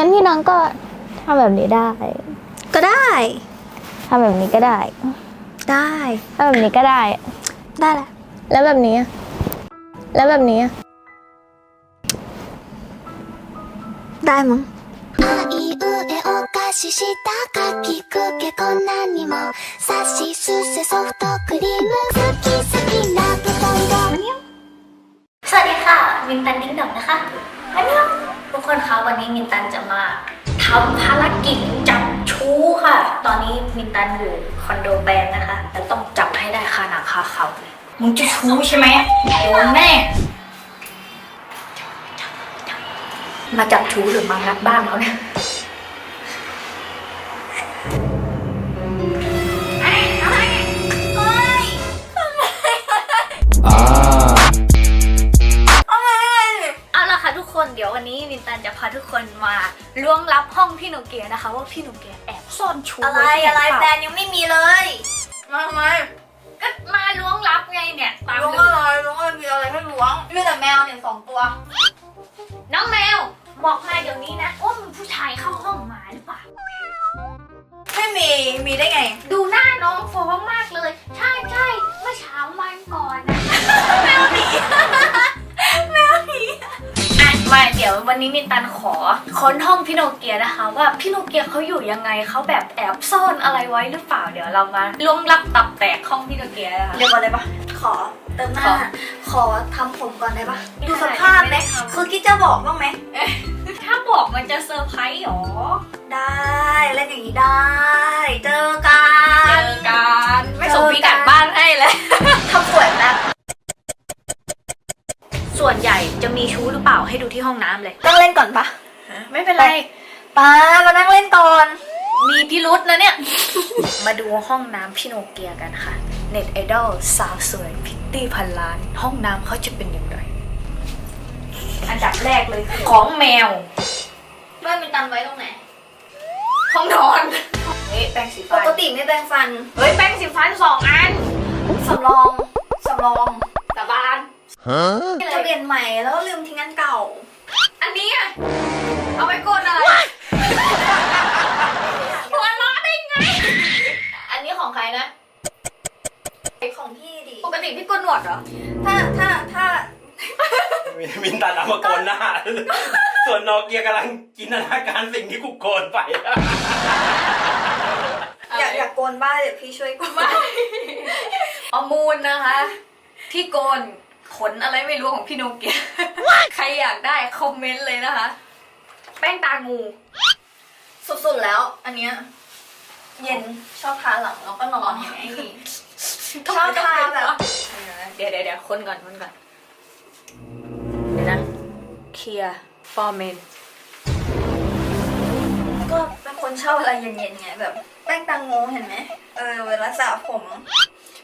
งั้นพี่น้องก็ทำแบบนี้ได้ ก็ได้ ทำแบบนี้ก็ได้ ได้ ทำแบบนี้ก็ได้ ได้แหละ แล้วแบบนี้อะแล้วแบบนี้อะ ได้มั้ง あいうえお菓子したかきくけこんなにもさしすせソフトクリーム好き好きラブソング สวัสดีค่ะ มินตันดิ้งดองนะคะวันนี้ ทุกคนคะวันนี้มินตันจะมาทำภารกิจจับชู้ค่ะ ตอนนี้มินตันอยู่คอนโดแบรนด์นะคะแต่ต้องจับให้ได้คาหนังคาเขาเลยมึงจะชู้ใช่ไหมโดนแน่มาจับชู้หรือมางัดบ้านเขาเนี่ย เกียนะคะ ว่าพี่โนเกียแอบซ่อนชูอะไรว้ที่หนอะไรเปล่าแฟนยังไม่มีเลยมาทำไมก็มาล้วงลับไงเนี่ยตามล้วงดูอะไรล้วงอะไรมีอะไรให้ล้วงมีแต่แมวเนี่ยสองตัว น้องแมว บอกมาเดี๋ยวนี้นะว่ามีผู้ชายเข้าห้องมาหรือเปล่า ไม่มี มีได้ไง ดูหน้าน้องฟ้องมากเลย ดี๋ยววันนี้มินตันขอค้นห้องพี่โนเกียนะคะ ว่าพี่โนเกียเขาอยู่ยังไงเขาแบบแอบซ่อนอะไรไว้หรือเปล่าเดี๋ยวเรามาล้วงลับตับแตกห้องพี่โนเกียนะคะ เรียกว่าอะไรปะขอเติมหน้า ขอขอทำผมก่อนได้ปะไม่ดูได้สภาพไหมไม่ได้ทำ คือคิดจะบอกบ้างไหม ถ้าบอกมันจะเซอร์ไพรส์หรอ ได้ เล่นอย่างนี้ได้ เจอกัเมีชู้หรือเปล่าให้ดูที่ห้องน้ำเลยนั่งเล่นก่อนปะไม่เป็นไรป้ามานั่งเล่นก่อน มีพิรุษนะเนี่ย มาดูห้องน้ำพี่โนเกียกันค่ะ เน็ตไอดอลสาวสวยพิตตี้พันล้าน ห้องน้ำเขาจะเป็นอย่างไร อันดับแรกเลยของแมวบ้านมีตันไว้ตรงไหน ห้องนอน เฮ้ยแป้งสีปฟันกติไม่แปรงฟัน เฮ้ยแป้งสีฟันสองอัน สำรอง สำรอง สาบานจะเปลี่ยนใหม่แล้วลืมทิ้งอันเก่า อันนี้อะเอาไปกดอะไรหัวเราะได้ไง อันนี้ของใครนะของพี่ดิปกติพี่กดหนวดเหรอ ถ้าถ้าถ้ามินตันเอามาโกนหน้า ส่วนโนเกียกำลังจินตนาการสิ่งที่กูโกนไป อยากอยากโกนบ้างเดี๋ยวพี่ช่วยโกนบ้างเอามูลนะคะ ที่โกน ขนอะไรไม่รู้ของพี่โนเกียใครอยากได้คอมเมนต์เลยนะคะ แป้งตางู สุดๆแล้ว อันเนี้ยเย็นชอบทาหลังแล้วก็นอนอย่างนี้ชอบทาแบบเดี๋ยวเดี๋ยวเดี๋ยวคนก่อนคนก่อน เดี๋ยวนะเคลียร์ฟอร์เมนก็เป็นคนชอบอะไรเย็นๆไงแบบ แป้งตังโงเห็นไหมเออเวลาสระผม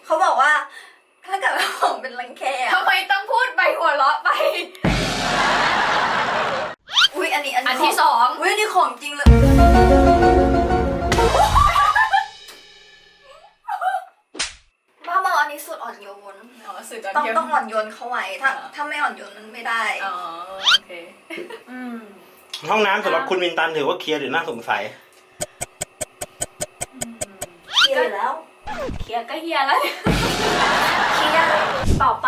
เขาบอกว่าถ้า เกิดว่าผมเป็นรังแคอะทำไมต้องพูดไปหัวเราะไป อุ้ยอันนี้อันอันี้นที่สอง อุ้ยอันนี้ของจริงเลย บ้ามาอันนี้สุดอ่อนโยน อ๋อสื่อตอนต้องเที่ยงต้องอ่อนโยนเข้าไว้ ถ้าอ๋อ ถ้าไม่อ่อนโยนมันไม่ได้ อ๋อโอเค อืม ห้องน้ำสำหรับคุณมินตันถือว่าเคลียร์หรือน่าสงสัย เคลียร์อยู่แล้ว เคลียร์ก็เฮียแล้วเคลียร์ต่อไป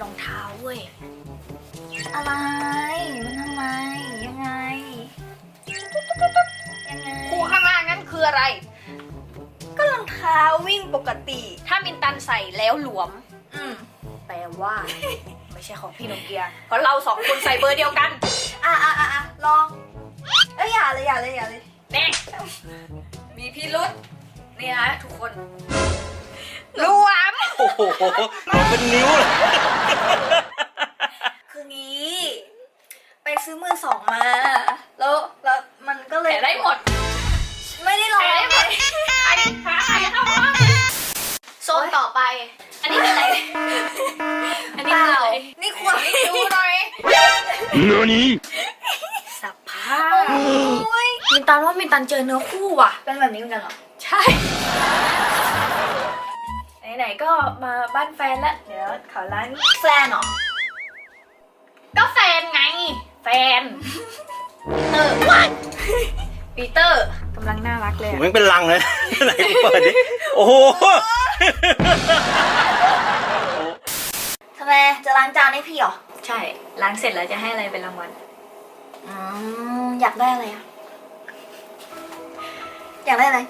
รองเท้าเว้ย อะไร มันทำไม ยังไง ยังไงคู่ข้างล่างนั่นคืออะไร ก็รองเท้าวิ่งปกติ ถ้ามินตันใส่แล้วหลวม อืมแปลว่า ไม่ใช่ของพี่โนเกีย เพราะเราสองคนใส่เบอร์เดียวกัน โอ้โหลงเป็นนิ้วเลยคืองี้ ไปซื้อมือสองมา แล้วแล้วมันก็เลยแต่ได้หมด ไม่ได้ลองแต่ได้หมดใครหาใครเข้าห้องโซนต่อไป อันนี้คืออะไร อันนี้คืออะไรนี่ควรดูหน่อย何สภาพมินตันว่ามินตันเจอเนื้อคู่ว่ะ เป็นแบบนี้เหมือนกันเหรอ ใช่ ไหนๆก็มาบ้านแฟนแล้วเดี๋ยวขอร้านแฟนเหรอ ก็แฟนไง แฟนเตอร์ปีเตอร์กำลังน่ารักเลยผมอะยังเป็นลังเลย ไหนกูเปิดดิ โอ้โห ทำไมจะล้างจานให้พี่เหรอ ใช่ ล้างเสร็จแล้วจะให้อะไรเป็นรางวัล อืม อยากได้อะไรอะอยากได้อะไร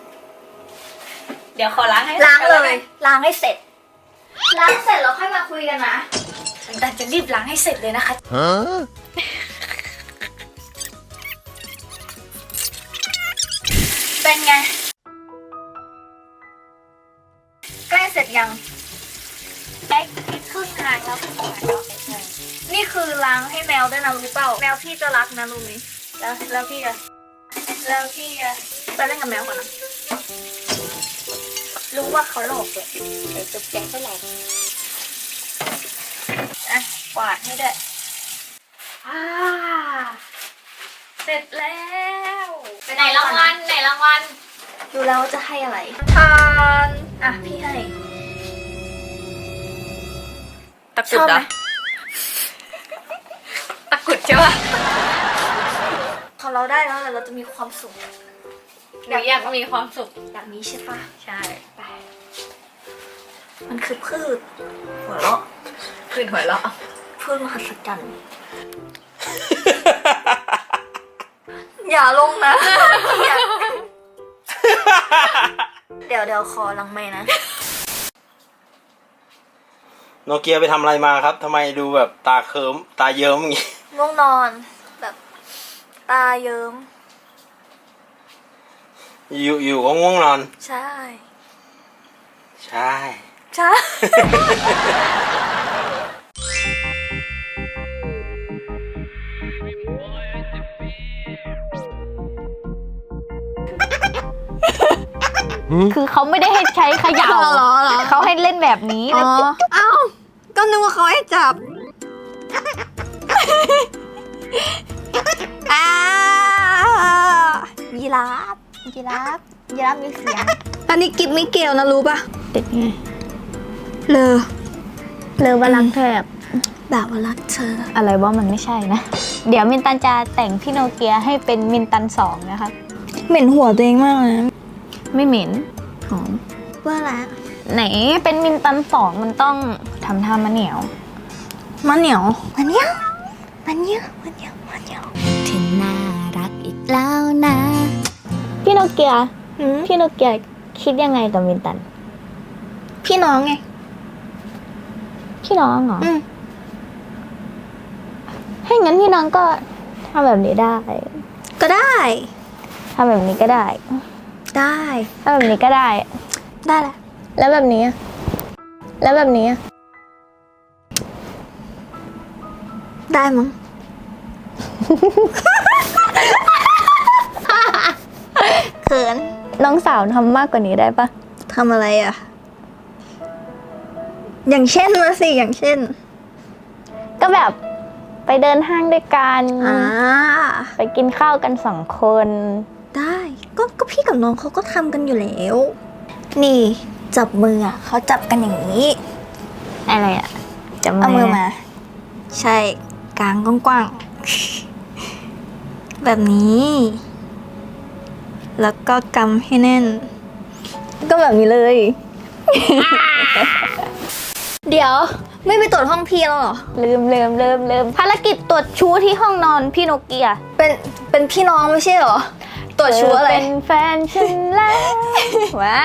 เดี๋ยวขอล้างให้ล้างเลก่อนยกันล้างให้เสร็จ ล้างเสร็จแล้วค่อยมาคุยกันนะ แต่จะรีบล้างให้เสร็จเลยนะคะเป็นไง ใกล้เสร็จยังแอ๊กครึ่งทางแล้วครึ่งทางแล้วนี่คือล้างให้แมวด้วยนะรู้เปล่า แมวพี่จะรักนะรู้ไหมแล้วแล้วพี่อะแล้วพี่อะไปเล่นกับแมวก่อนนะ รู้ว่าเขาหลอกเลยเดี๋ยวจุ๊บแจงก็หลอกอะกวาดให้ด้วยอ่าเสร็จแล้วไหนรางวัลไหนรางวัลดูแล้วว่าจะให้อะไร ทาน อะ พี่ให้ ตะกรุดเหรอ ตะกรุดใช่ปะของเราได้แล้วแต่เราจะมีความสุข หนูอยากมีความสุขแบบนี้ใช่ปะใช่ไปมันคือพืช หัวเราะคืนหัวเราะพืชมหัศจรรย์ อย่าลงนะอย่าเดี๋ยวเดี๋ยวขอหลังไม่นะ โนเกียไปทำอะไรมาครับทำไมดูแบบตาเคิมตาเยิ้มอย่างงี้ง่วงนอน แบบ ตาเยิ้ม อยู่อยู่ก็ง่วงนอน ใช่ ใช่ ใช่ คือเขาไม่ได้ให้ใช้เขย่าเหรอเหรอเขาให้เล่นแบบนี้แล้วเอ้า ก็นึกว่าเขาให้จับอ่ายีราฟ ยีราฟยีราฟมีเสียงอันนี้กิบไม่เกี่ยวนะรู้ปะเด็กไงเลอเลอบาลังแทบแบบว่ารักเธอ อะไรว่ามันไม่ใช่นะ เดี๋ยวมินตันจะแต่งพี่โนเกียให้เป็นมินตันสองนะคะเหม็นหัวตัวเองมากเลยนะไม่เหม็นหอมว่าอะไรไหนเป็นมินตันสองมันต้องทำท่ามะเหนียวมันเหนียวมันเนี้ยมันเนี้ยมันเนี้ยมันเนี้ยที่น่ารักอีกแล้วนะ พี่โนเกียหืมพี่โนเกียคิดยังไงกับมินตัน พี่น้องไง พี่น้องเหรออืมให้งั้นพี่น้องก็ทำแบบนี้ได้ก็ได้ ทำแบบนี้ก็ได้ได้ทำแบบนี้ก็ได้ ได้แหละ แล้วแบบนี้อะแล้วแบบนี้อะได้มั้ง เขินน้องสาวทำมากกว่านี้ได้ปะทำอะไรอะ อย่างเช่นนะสิอย่างเช่น ก็แบบไปเดินห้างด้วยกันอ่าไปกินข้าวกันสองคน ได้ก็ก็พี่กับน้องเขาก็ทำกันอยู่แล้ว นี่จับมืออะเขาจับกันอย่างนี้ อะไรอะจะเอามือมา ใช่กลางกว้างๆแบบนี้ แล้วก็กำให้แน่น ก็แบบนี้เลย เดี๋ยวไม่ไปตรวจห้องพี่แล้วเหรอ ลืมลืมลืมลืมภารกิจตรวจชู้ที่ห้องนอนพี่โนเกียเป็นเป็นพี่น้องไม่ใช่เหรอ ตรวจชัวร์อะไร เธเป็นแฟนฉันแล้วว้า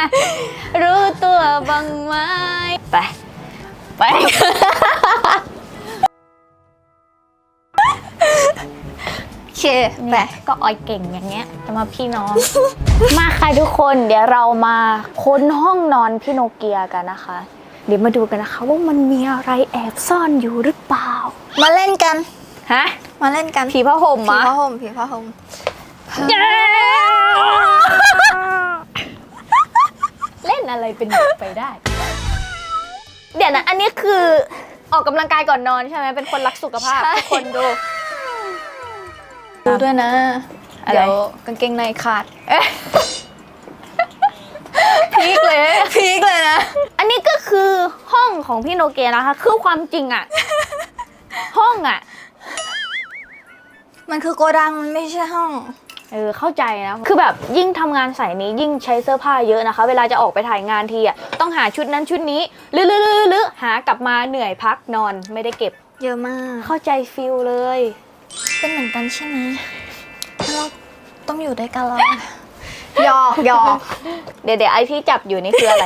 รู้ตัวบ้างไหมไป ไป เคแบก็ออยเก่งอย่างเงี้ยจะมาพี่น้อง มาค่ะทุกคนเดี๋ยวเรามาค้นห้องนอนพี่โนเกียกันนะคะ เดี๋ยวมาดูกันนะคะ ว่ามันมีอะไรแอบซ่อนอยู่หรือเปล่า มาเล่นกันฮะมาเล่นกันผีผ้าห่มผีมะผ้าห่มผีผ้าห่มเย้เล่นอะไรเป็นไปได้ เดี๋ยวนะ อันนี้คือออกกำลังกายก่อนนอนใช่ไหมเป็นคนรักสุขภาพทุกคนดู ดูด้วยนะอะไรเดี๋ยวกางเกงในขาดพีคเลยพีคเลยนะ อันนี้ก็คือห้องของพี่โนเกียนะคะ คือความจริงอะห้องอะมันคือโกดังมันไม่ใช่ห้องเออเข้าใจนะ คือแบบยิ่งทำงานสายนี้ยิ่งใช้เสื้อผ้าเยอะนะคะ เวลาจะออกไปถ่ายงานทีอะต้องหาชุดนั้นชุดนี้ลือลือลือลือหากลับมาเหนื่อยพักนอนไม่ได้เก็บ เยอะมาก เข้าใจฟิลเลย เป็นเหมือนกันใช่ไหมงั้นเราต้องอยู่ด้วยกันแล้วหยอกหยอกเดี๋ยวเดี๋ยวไอที่จับอยู่นี่คืออะไร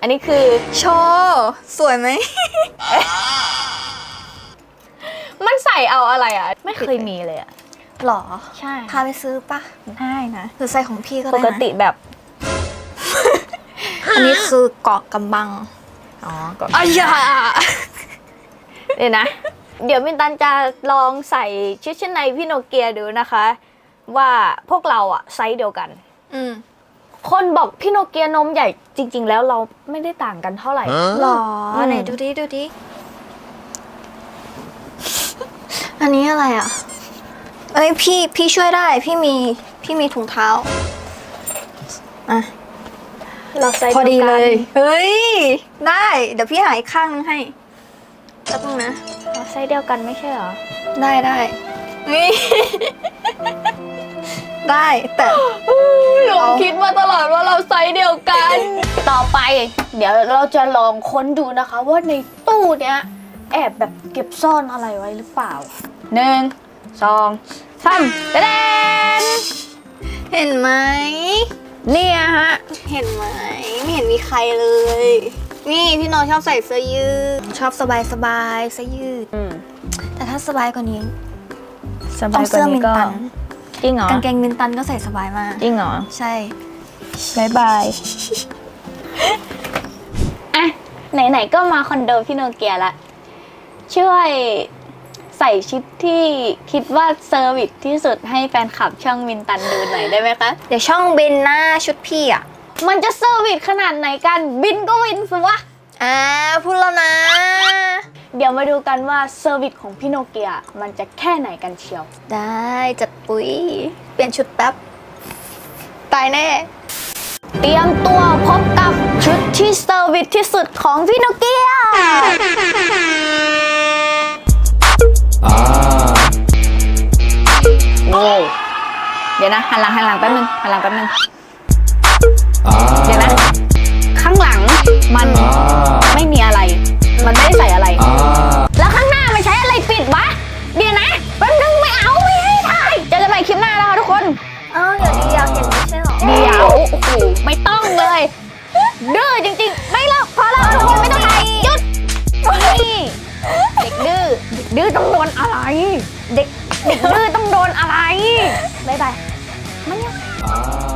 อันนี้คือโชว์สวยไหม มันใส่เอาอะไรอะ ไม่เคยมีเลยอะ หรอ ใช่พาไปซื้อปะได้นะ หรือใส่ของพี่ก็ปได้นะกติแบบอันนี้คือเกาะกำบัง อ๋อก็ อ้ยา เดี๋ยวนะ เดี๋ยวมินตันจะลองใส่ชุดชั้นในพี่โนเกียดูนะคะ ว่าพวกเราอะไซส์เดียวกัน อืมคนบอกพี่โนเกียนมใหญ่จริง ๆ แล้วเราไม่ได้ต่างกันเท่าไหร่ หรออืม ไหนดูดิดูดิ อันนี้อะไรอะ เอ้ยพี่พี่ช่วยได้พี่มีพี่มีถุงเท้า อะ เราไซส์พอดีวกันเลยเฮ้ย ได้ เดี๋ยวพี่หาอีกข้างนึงให้แป๊บนึงนะ เราไซส์เดียวกันไม่ใช่เหรอ ได้ได้นี่ ได้แต่เราคิดมาตลอดว่าเราไซส์เดียวกัน ต่อไป เดี๋ยวเราจะลองค้นดูนะคะว่าในตู้เนี้ยแอบแบบเก็บซ่อนอะไรไว้หรือเปล่าหนึ่งสองสามเดนเห็นไหมเนี่ยฮะ เห็นไหมไม่เห็นมีใครเลย นี่พี่น้องชอบใส่เสื้อยืด ชอบสบายสบายๆเสื้อยืด อืมแต่ถ้าสบายกว่านี้สต้บาอยงกว่าเสื้อมินี้นก็ตันจริงเหรอกางเกงมินตันก็ใส่สบายมาก จริงเหรอ ใช่บายบายอะไหนๆก็มาคอนโดพี่โนเกียละ ช่วยใส่ชุดที่คิดว่าเซอร์วิสที่สุดให้แฟนคลับช่องมินตันดูหน่อยได้ไหมคะ เดี๋ยวช่องบินหน้าชุดพี่อะ มันจะเซอร์วิสขนาดไหนกัน บินก็วินสิวะ อ่าพูดแล้วนะ เดี๋ยวมาดูกันว่าเซอร์วิสของพี่โนเกียมันจะแค่ไหนกันเชียว ได้จัดปุ๋ย เปลี่ยนชุดแป๊บ ตายแน่ เตรียมตัวพบกับชุดที่เซอร์วิสที่สุดของพี่โนเกีย โอ้ เดี๋ยวนะหันหลังหันหลังแป๊บนึงหันหลังแป๊บนึง เดี๋ยวนะข้างหลังมันไม่มีอะไร มันไม่ได้ใส่อะไร แล้วข้างหน้ามันใช้อะไรปิดวะ เดี๋ยวนะแป๊บนึงไม่เอาไม่ให้ถ่ายเจอกันใหม่คลิปหน้านะคะทุกคนอ้าวเดี๋ยวดีอยากเห็นไม่ใช่หรอเดี๋ยวโอ้โหไม่ต้องเลยดื้อจริงๆ ไม่เลิกพอแล้วทุกคนไม่ต้องถ่ายหยุดนี่เด็กดื้อเด็กดื้อต้องโดนอะไร เด็กเด็กดื้อต้องโดนอะไรบายบายมันยังเ